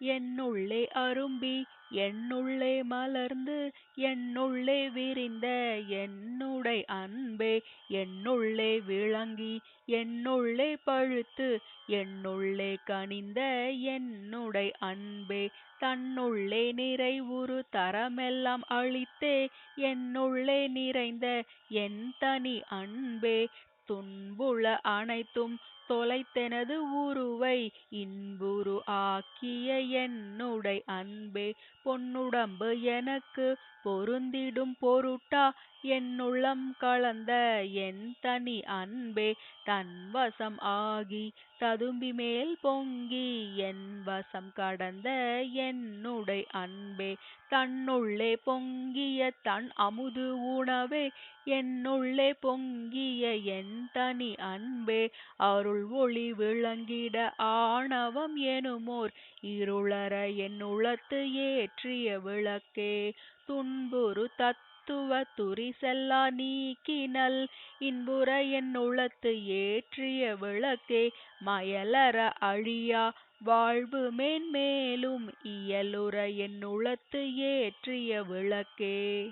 என்னுள்ளே அரும்பி என்னுள்ளே மலர்ந்து என்னுள்ளே விரிந்த என்னுடை அன்பே என்னுள்ளே விளங்கி என்னுள்ளே பழுத்து என்னுள்ளே கனிந்த என்னுடை அன்பே. தன்னுள்ளே நிறைவுறு தரமெல்லாம் அளித்தே என்னுள்ளே நிறைந்த என் தனி அன்பே. துன்புள அனைத்தும் தொலைத்தெனது உருவை இன்புரு ஆக்கிய என்னுடை அன்பே பொன்னுடம்பு எனக்கு பொருந்திடும் பொருட்டா என்னுள்ளம் கலந்த என் தனி அன்பே தன்வசம் ஆகி ததும்பி மேல் பொங்கி என் வசம் கடந்த என்னுடை அன்பே தன்னுள்ளே பொங்கிய தன் அமுது உணவே என்னுள்ளே பொங்கிய என் தனி அன்பே அருள் ஒளி விளங்கிட ஆணவம் எனுமோர். இருளற என்னுளத்து ஏற்றிய விளக்கே துன்புறு தத்துவ துரிசெல்லா நீக்கினல். இன்புற என்னுளத்து ஏற்றிய விளக்கே மயலற அழியா வாழ்வு மேன்மேலும். இயலுற என்னுளத்து ஏற்றிய விளக்கே